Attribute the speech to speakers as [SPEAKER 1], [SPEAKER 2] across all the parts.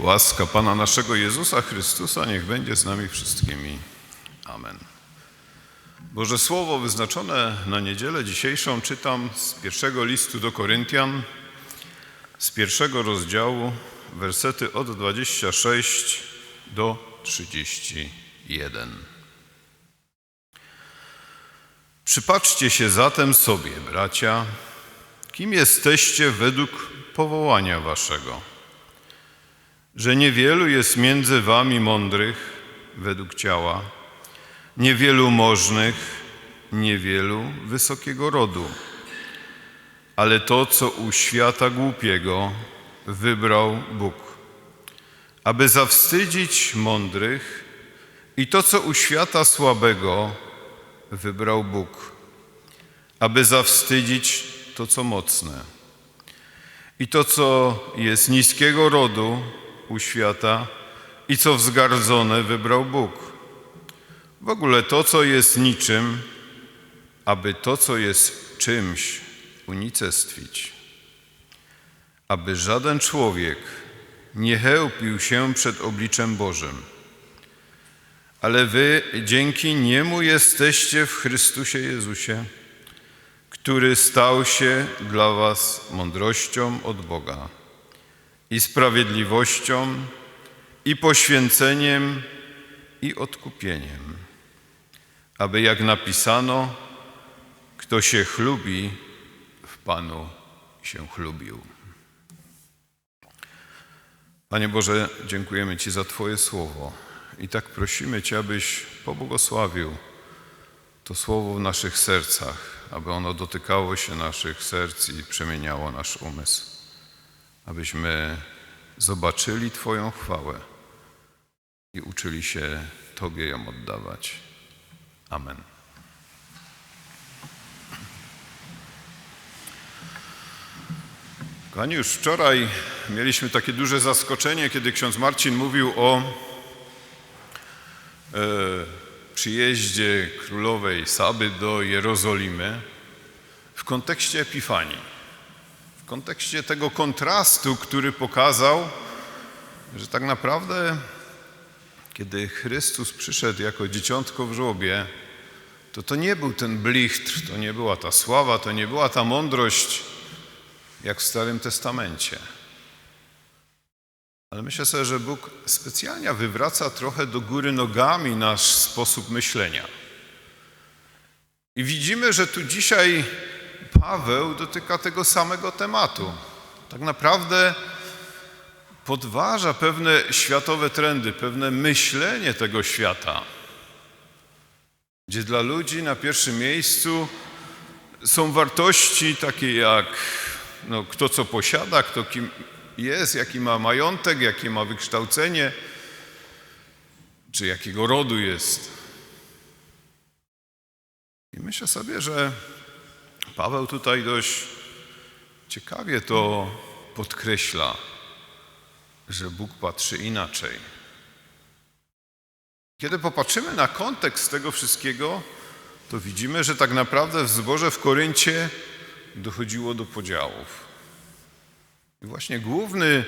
[SPEAKER 1] Łaska Pana naszego Jezusa Chrystusa niech będzie z nami wszystkimi. Amen. Boże Słowo wyznaczone na niedzielę dzisiejszą czytam z pierwszego listu do Koryntian, z pierwszego rozdziału, wersety od 26 do 31. Przypatrzcie się zatem sobie, bracia, kim jesteście według powołania waszego. Że niewielu jest między wami mądrych według ciała, niewielu możnych, niewielu wysokiego rodu. Ale to, co u świata głupiego wybrał Bóg, aby zawstydzić mądrych, i to, co u świata słabego wybrał Bóg, aby zawstydzić to, co mocne. I to, co jest niskiego rodu u świata i co wzgardzone wybrał Bóg. W ogóle to, co jest niczym, aby to, co jest czymś, unicestwić. Aby żaden człowiek nie chełpił się przed obliczem Bożym. Ale wy dzięki Niemu jesteście w Chrystusie Jezusie, który stał się dla was mądrością od Boga i sprawiedliwością, i poświęceniem, i odkupieniem. Aby jak napisano, kto się chlubi, w Panu się chlubił. Panie Boże, dziękujemy Ci za Twoje słowo i tak prosimy Cię, abyś pobłogosławił to słowo w naszych sercach, aby ono dotykało się naszych serc i przemieniało nasz umysł, abyśmy zobaczyli Twoją chwałę i uczyli się Tobie ją oddawać. Amen. Kochani, już wczoraj mieliśmy takie duże zaskoczenie, kiedy ksiądz Marcin mówił o e, przyjeździe królowej Saby do Jerozolimy w kontekście Epifanii, kontekście tego kontrastu, który pokazał, że tak naprawdę, kiedy Chrystus przyszedł jako dzieciątko w żłobie, to to nie był ten blichtr, to nie była ta sława, to nie była ta mądrość, jak w Starym Testamencie. Ale myślę sobie, że Bóg specjalnie wywraca trochę do góry nogami nasz sposób myślenia. I widzimy, że tu dzisiaj Paweł dotyka tego samego tematu. Tak naprawdę podważa pewne światowe trendy, pewne myślenie tego świata, gdzie dla ludzi na pierwszym miejscu są wartości takie jak no, kto co posiada, kto kim jest, jaki ma majątek, jakie ma wykształcenie, czy jakiego rodu jest. I myślę sobie, że Paweł tutaj dość ciekawie to podkreśla, że Bóg patrzy inaczej. Kiedy popatrzymy na kontekst tego wszystkiego, to widzimy, że tak naprawdę w zborze w Koryncie dochodziło do podziałów. I właśnie główny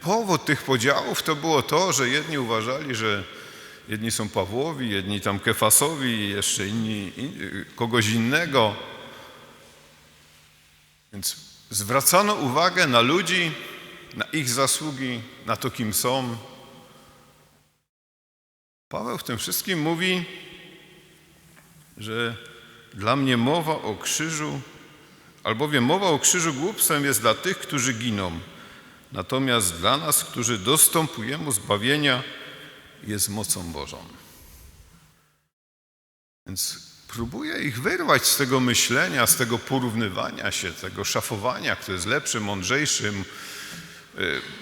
[SPEAKER 1] powód tych podziałów to było to, że jedni uważali, że jedni są Pawłowi, jedni tam Kefasowi, jeszcze inni in, kogoś innego. Więc zwracano uwagę na ludzi, na ich zasługi, na to, kim są. Paweł w tym wszystkim mówi, że dla mnie mowa o krzyżu Albowiem mowa o krzyżu głupstwem jest dla tych, którzy giną, natomiast dla nas, którzy dostępujemy zbawienia, jest mocą Bożą. Więc próbuję ich wyrwać z tego myślenia, z tego porównywania się, tego szafowania, kto jest lepszy, mądrzejszy,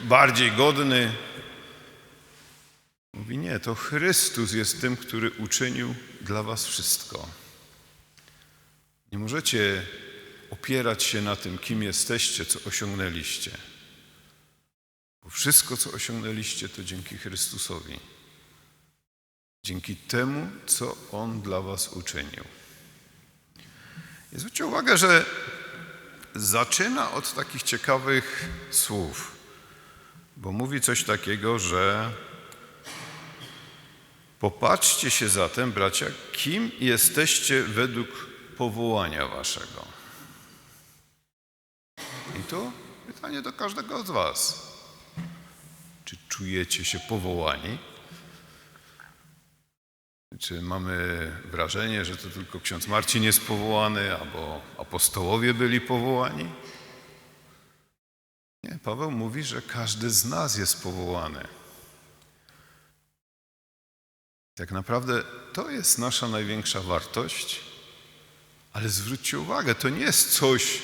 [SPEAKER 1] bardziej godny. Mówi nie, to Chrystus jest tym, który uczynił dla was wszystko. Nie możecie opierać się na tym, kim jesteście, co osiągnęliście. Bo wszystko, co osiągnęliście, to dzięki Chrystusowi. Dzięki temu, co On dla Was uczynił. I zwróćcie uwagę, że zaczyna od takich ciekawych słów. bo mówi coś takiego, że popatrzcie się zatem, bracia, kim jesteście według powołania waszego. I tu pytanie do każdego z was. Czy czujecie się powołani? Czy mamy wrażenie, że to tylko ksiądz Marcin jest powołany, albo apostołowie byli powołani? Nie, Paweł mówi, że każdy z nas jest powołany. Tak naprawdę to jest nasza największa wartość, ale zwróćcie uwagę, to nie jest coś,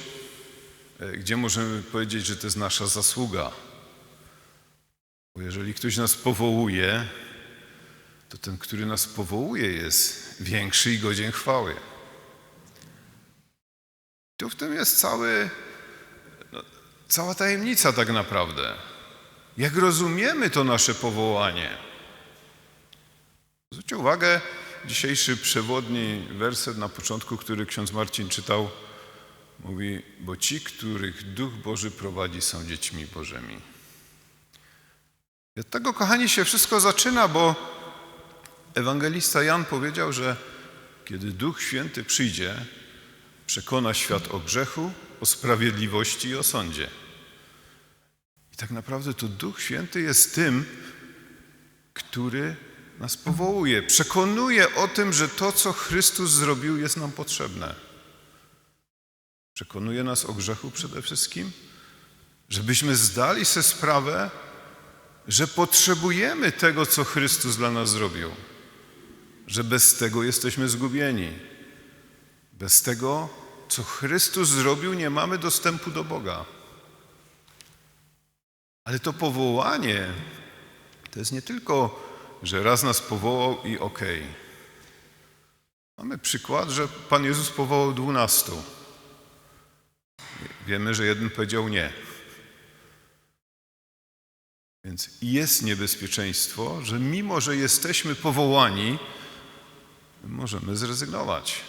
[SPEAKER 1] e, gdzie możemy powiedzieć, że to jest nasza zasługa. Bo jeżeli ktoś nas powołuje, to ten, który nas powołuje, jest większy i godzien chwały. Tu w tym jest cały, no, cała tajemnica tak naprawdę. Jak rozumiemy to nasze powołanie? Zwróćcie uwagę, dzisiejszy przewodni werset na początku, który ksiądz Marcin czytał, mówi, bo ci, których Duch Boży prowadzi, są dziećmi Bożymi. I od tego, kochani, się wszystko zaczyna, bo ewangelista Jan powiedział, że kiedy Duch Święty przyjdzie, przekona świat o grzechu, o sprawiedliwości i o sądzie. I tak naprawdę to Duch Święty jest tym, który nas powołuje, przekonuje o tym, że to, co Chrystus zrobił, jest nam potrzebne. Przekonuje nas o grzechu przede wszystkim, żebyśmy zdali sobie sprawę, że potrzebujemy tego, co Chrystus dla nas zrobił, że bez tego jesteśmy zgubieni. Bez tego, co Chrystus zrobił, nie mamy dostępu do Boga. Ale to powołanie to jest nie tylko że raz nas powołał i okej. Okay. Mamy przykład, że Pan Jezus powołał dwunastu. Wiemy, że jeden powiedział nie. Więc jest niebezpieczeństwo, że mimo, że jesteśmy powołani, możemy zrezygnować.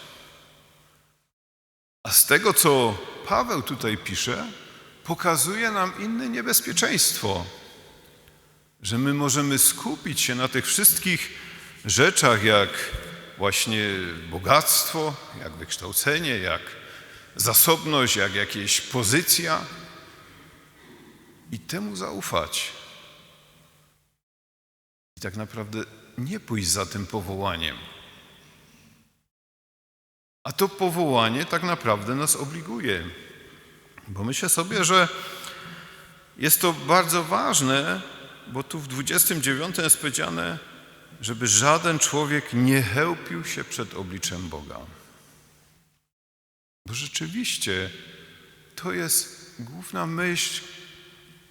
[SPEAKER 1] A z tego, co Paweł tutaj pisze, pokazuje nam inne niebezpieczeństwo że my możemy skupić się na tych wszystkich rzeczach, jak właśnie bogactwo, jak wykształcenie, jak zasobność, jak jakieś pozycja i temu zaufać. I tak naprawdę nie pójść za tym powołaniem. A to powołanie tak naprawdę nas obliguje. Bo myślę sobie, że jest to bardzo ważne, bo tu w 29 jest powiedziane, żeby żaden człowiek nie chełpił się przed obliczem Boga. Bo rzeczywiście to jest główna myśl,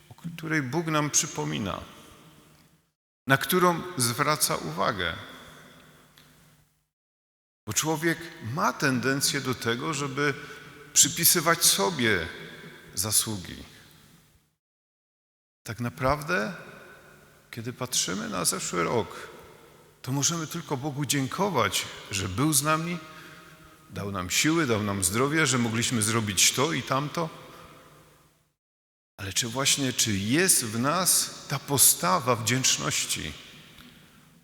[SPEAKER 1] o której Bóg nam przypomina, na którą zwraca uwagę. Bo człowiek ma tendencję do tego, żeby przypisywać sobie zasługi. Tak naprawdę kiedy patrzymy na zeszły rok, to możemy tylko Bogu dziękować, że był z nami, dał nam siły, dał nam zdrowie, że mogliśmy zrobić to i tamto. Ale czy właśnie, czy jest w nas ta postawa wdzięczności,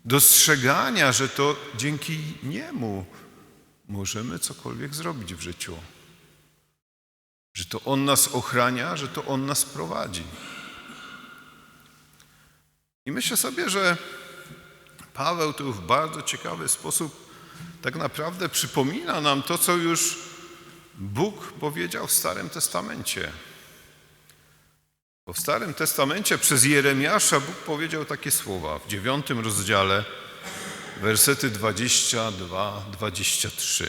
[SPEAKER 1] dostrzegania, że to dzięki Niemu możemy cokolwiek zrobić w życiu? Że to On nas ochrania, że to On nas prowadzi. I myślę sobie, że Paweł tu w bardzo ciekawy sposób tak naprawdę przypomina nam to, co już Bóg powiedział w Starym Testamencie. Bo w Starym Testamencie przez Jeremiasza Bóg powiedział takie słowa w dziewiątym rozdziale, wersety 22-23.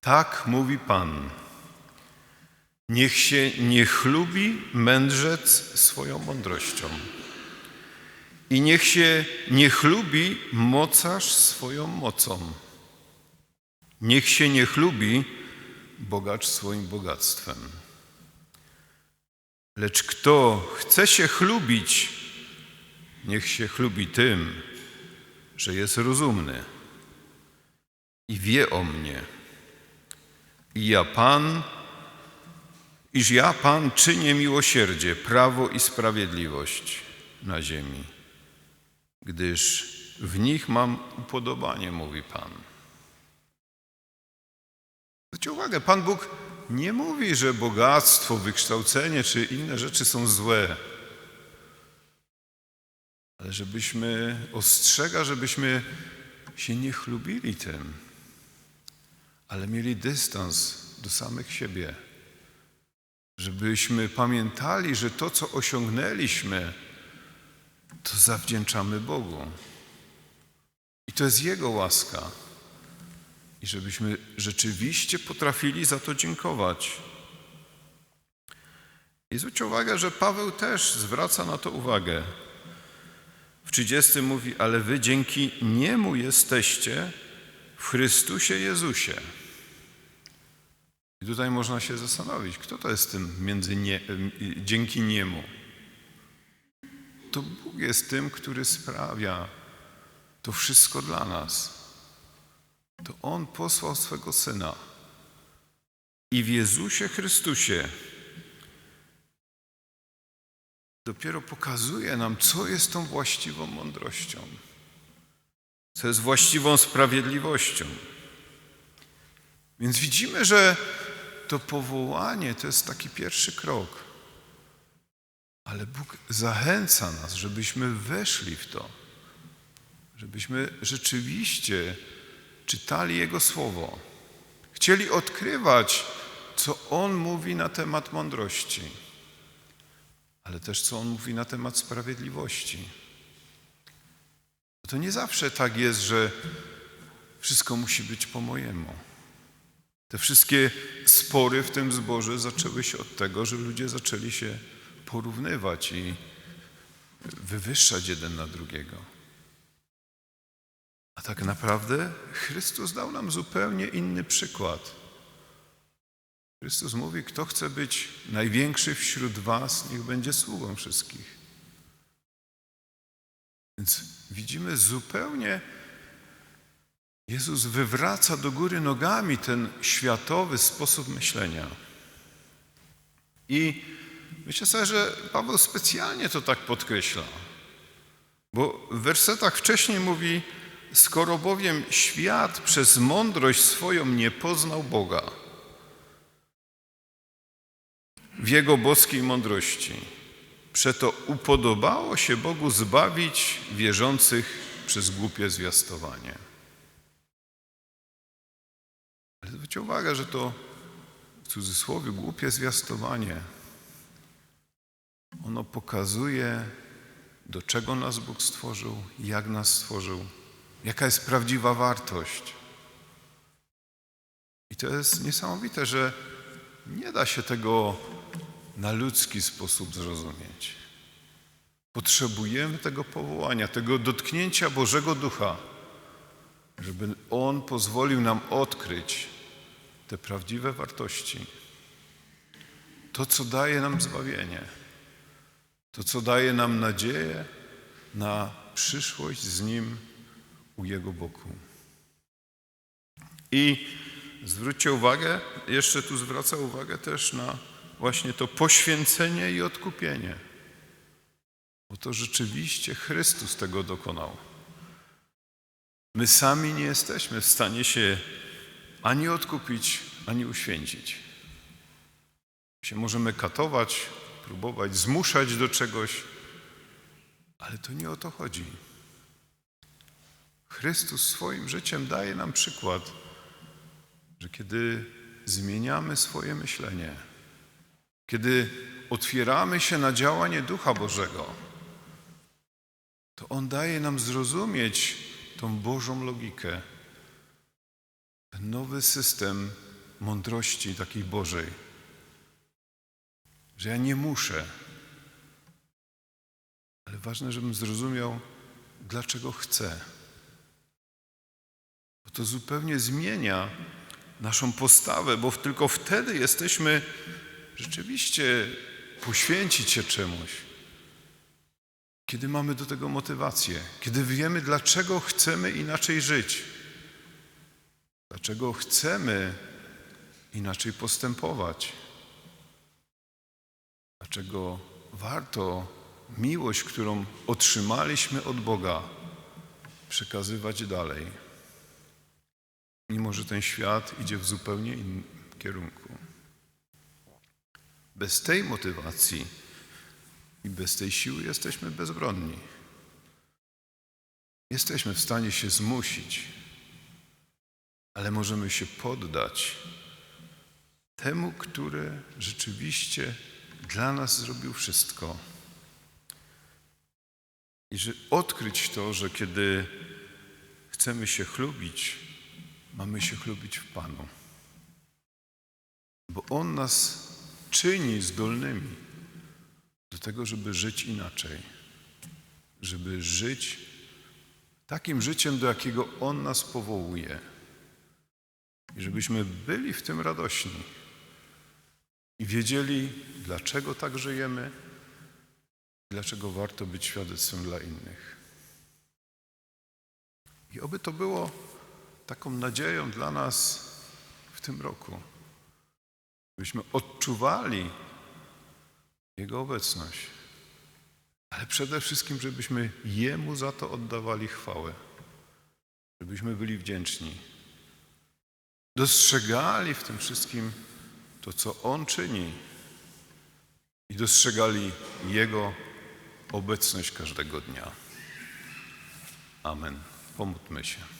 [SPEAKER 1] Tak mówi Pan. Niech się nie chlubi mędrzec swoją mądrością i niech się nie chlubi mocarz swoją mocą. Niech się nie chlubi bogacz swoim bogactwem. Lecz kto chce się chlubić, niech się chlubi tym, że jest rozumny i wie o mnie. I ja, Pan, iż ja, Pan, czynię miłosierdzie, prawo i sprawiedliwość na ziemi, gdyż w nich mam upodobanie, mówi Pan. Zwróćcie uwagę, Pan Bóg nie mówi, że bogactwo, wykształcenie czy inne rzeczy są złe, ale żebyśmy, ostrzega, żebyśmy się nie chlubili tym, ale mieli dystans do samych siebie. Żebyśmy pamiętali, że to, co osiągnęliśmy, to zawdzięczamy Bogu. I to jest Jego łaska. I żebyśmy rzeczywiście potrafili za to dziękować. I zwróćcie uwagę, że Paweł też zwraca na to uwagę. W 30 mówi, ale wy dzięki Niemu jesteście w Chrystusie Jezusie. I tutaj można się zastanowić, kto to jest tym między nie, dzięki Niemu. To Bóg jest tym, który sprawia to wszystko dla nas. To On posłał swego Syna. I w Jezusie Chrystusie dopiero pokazuje nam, co jest tą właściwą mądrością, co jest właściwą sprawiedliwością. Więc widzimy, że to powołanie to jest taki pierwszy krok. Ale Bóg zachęca nas, żebyśmy weszli w to, żebyśmy rzeczywiście czytali Jego Słowo, chcieli odkrywać, co On mówi na temat mądrości, ale też co On mówi na temat sprawiedliwości. To nie zawsze tak jest, że wszystko musi być po mojemu. Te wszystkie spory w tym zborze zaczęły się od tego, że ludzie zaczęli się porównywać i wywyższać jeden na drugiego. A tak naprawdę Chrystus dał nam zupełnie inny przykład. Chrystus mówi, kto chce być największy wśród was, niech będzie sługą wszystkich. Więc widzimy zupełnie Jezus wywraca do góry nogami ten światowy sposób myślenia. I myślę sobie, że Paweł specjalnie to tak podkreśla. Bo w wersetach wcześniej mówi, skoro bowiem świat przez mądrość swoją nie poznał Boga, w Jego boskiej mądrości, przeto upodobało się Bogu zbawić wierzących przez głupie zwiastowanie. Ale zwróćcie uwagę, że to w cudzysłowie głupie zwiastowanie, ono pokazuje, do czego nas Bóg stworzył, jak nas stworzył, jaka jest prawdziwa wartość. I to jest niesamowite, że nie da się tego na ludzki sposób zrozumieć. Potrzebujemy tego powołania, tego dotknięcia Bożego Ducha żeby On pozwolił nam odkryć te prawdziwe wartości. To, co daje nam zbawienie. To, co daje nam nadzieję na przyszłość z Nim u Jego boku. I zwróćcie uwagę, jeszcze tu zwraca uwagę też na właśnie to poświęcenie i odkupienie. Bo to rzeczywiście Chrystus tego dokonał. My sami nie jesteśmy w stanie się ani odkupić, ani uświęcić. Się możemy katować, próbować zmuszać do czegoś, ale to nie o to chodzi. Chrystus swoim życiem daje nam przykład, że kiedy zmieniamy swoje myślenie, kiedy otwieramy się na działanie Ducha Bożego, to On daje nam zrozumieć, tą Bożą logikę, ten nowy system mądrości takiej Bożej, że ja nie muszę, ale ważne, żebym zrozumiał, dlaczego chcę. Bo to zupełnie zmienia naszą postawę, bo tylko wtedy jesteśmy rzeczywiście poświęcić się czemuś kiedy mamy do tego motywację, kiedy wiemy, dlaczego chcemy inaczej żyć, dlaczego chcemy inaczej postępować. dlaczego warto miłość, którą otrzymaliśmy od Boga, przekazywać dalej, mimo że ten świat idzie w zupełnie innym kierunku. Bez tej motywacji i bez tej siły jesteśmy bezbronni. Jesteśmy w stanie się zmusić, ale możemy się poddać temu, który rzeczywiście dla nas zrobił wszystko. I że odkryć to, że kiedy chcemy się chlubić, mamy się chlubić w Panu. Bo On nas czyni zdolnymi do tego, żeby żyć inaczej, żeby żyć takim życiem, do jakiego On nas powołuje. I żebyśmy byli w tym radośni i wiedzieli, dlaczego tak żyjemy, dlaczego warto być świadectwem dla innych. I oby to było taką nadzieją dla nas w tym roku, byśmy odczuwali Jego obecność, ale przede wszystkim, żebyśmy Jemu za to oddawali chwałę, żebyśmy byli wdzięczni, dostrzegali w tym wszystkim to, co On czyni i dostrzegali Jego obecność każdego dnia. Amen. Pomódlmy się.